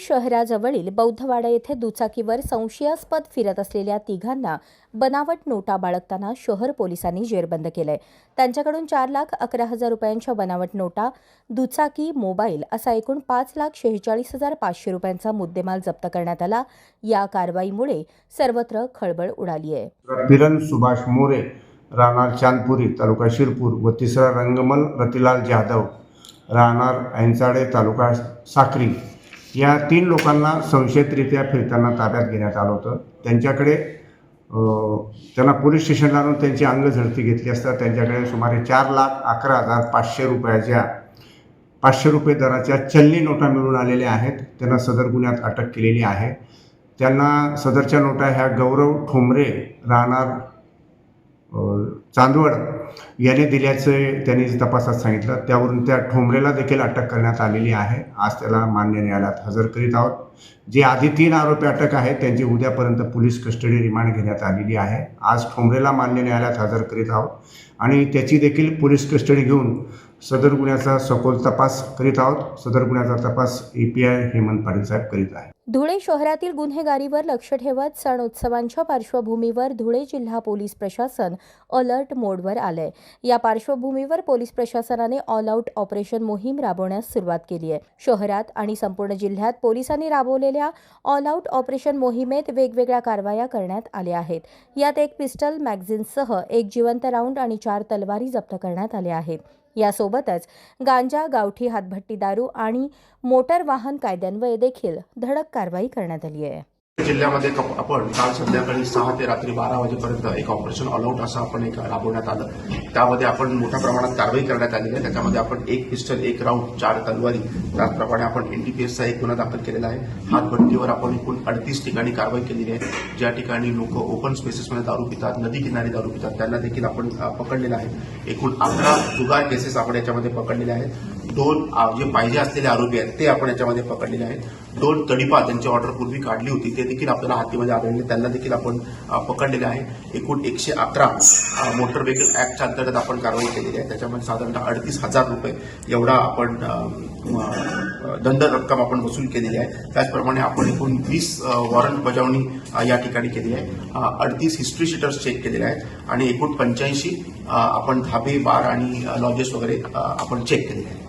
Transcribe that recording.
शहराजवळील बौद्धवाडा येथे दुचाकीवर संशयास्पद फिरत असलेल्या तिघांना बनावट नोटा बाळगताना शहर पोलिसांनी जेरबंद केलंय. त्यांच्याकडून चार लाख अकरा हजार रुपयांच्या बनावट नोटा दुचाकी मोबाईल असा एकूण पाच लाख शेहेचाळीस हजार पाचशे रुपयांचा मुद्देमाल जप्त करण्यात आला. या कारवाईमुळे सर्वत्र खळबळ उडाली आहे. किरण सुभाष मोरे राहणार चांदपुरी तालुका शिरपूर व तिसरा रंगमल रतिलाल जाधव राहणार ऐंचाडे तालुका साक्री. या तीन लोकांना संशयितरित्या फिरताना ताब्यात घेण्यात आलं होतं. त्यांच्याकडे त्यांना पोलीस स्टेशनला आणून त्यांची अंग झडती घेतली असता त्यांच्याकडे सुमारे चार लाख अकरा हजार पाचशे रुपयाच्या पाचशे रुपये दराच्या चलनी नोटा मिळून आलेल्या आहेत. त्यांना सदर गुन्ह्यात अटक केलेली आहे. त्यांना सदरच्या नोटा ह्या गौरव ठोंबरे राहणार चांदवड याने दिल्याचे त्यांनी तपासात सांगितलं त्यावरून त्या ठोंबरेला देखील अटक करण्यात आलेली आहे. आज त्याला मान्य न्यायालयात हजर करीत आहोत. जे आधी तीन आरोपी अटक आहेत त्यांची उद्यापर्यंत पोलीस कस्टडी रिमांड घेण्यात आलेली आहे. आज ठोंबरेला मान्य न्यायालयात हजर करीत आहोत आणि त्याची देखील पोलीस कस्टडी घेऊन सदर गुन्ह्याचा सखोल तपास करीत आहोत. सदर गुन्ह्याचा तपास A P I Hemant Patil साहेब करीत आहे धुळे शहरातील गुन्हेगारीवर लक्ष ठेवत सण उत्सवांच्या पार्श्वभूमीवर धुळे जिल्हा पोलीस प्रशासन अलर्ट मोडवर आलंय. या पार्श्वभूमीवर पोलीस प्रशासनाने ऑल आऊट ऑपरेशन मोहीम राबवण्यास सुरुवात केली आहे. शहरात आणि संपूर्ण जिल्ह्यात पोलिसांनी राबवलेल्या ऑल आऊट ऑपरेशन मोहिमेत वेगवेगळ्या कारवाया करण्यात आल्या आहेत. यात एक पिस्टल मॅगझिनसह एक जिवंत राऊंड आणि चार तलवारी जप्त करण्यात आल्या आहेत. यासोबतच गांजा गावठी हातभट्टी दारू आणि मोटर वाहन कायद्यान्वये देखील धडक कारवाई करण्यात आली आहे. जिल्ह्यामध्ये कप- आपण काल संध्याकाळी सहा ते रात्री बारा वाजेपर्यंत एक ऑपरेशन ऑलआउट असं आपण एक राबवण्यात आलं. त्यामध्ये आपण मोठ्या प्रमाणात कारवाई करण्यात आलेली आहे. त्याच्यामध्ये आपण एक पिस्टल एक राऊंड चार तलवारी त्याचप्रमाणे आपण एनडीपीएसचा एक गुन्हा दाखल केलेला आहे. हातभट्टीवर आपण एकूण अडतीस ठिकाणी कारवाई केलेली आहे. ज्या ठिकाणी लोक ओपन स्पेसेसमध्ये दारू पितात नदी किनारी दारू पितात त्यांना देखील आपण पकडलेलं आहे. एकूण अकरा जुगार केसेस आपण याच्यामध्ये पकडलेले आहेत. दोन जे पाहिजे असलेले आरोपी आहेत ते आपण याच्यामध्ये पकडलेले आहेत. दोन तडीपा त्यांची ऑर्डर पूर्वी काढली होती ते देखील आपल्याला हातीमध्ये आढळले त्यांना देखील आपण पकडलेले आहे. एकूण एकशे अकरा मोटर व्हेकल ऍक्टच्या अंतर्गत आपण कारवाई केलेली आहे. त्याच्यामध्ये साधारणतः अडतीस हजार रुपये एवढा आपण दंड रक्कम आपण वसूल केलेली आहे. त्याचप्रमाणे आपण एकूण वीस वॉरंट बजावणी या ठिकाणी केली आहे. अडतीस हिस्ट्री शीटर्स चेक केलेले आहेत आणि एकूण पंच्याऐंशी आपण धाबे बार आणि लॉजेस वगैरे आपण चेक केलेले आहेत.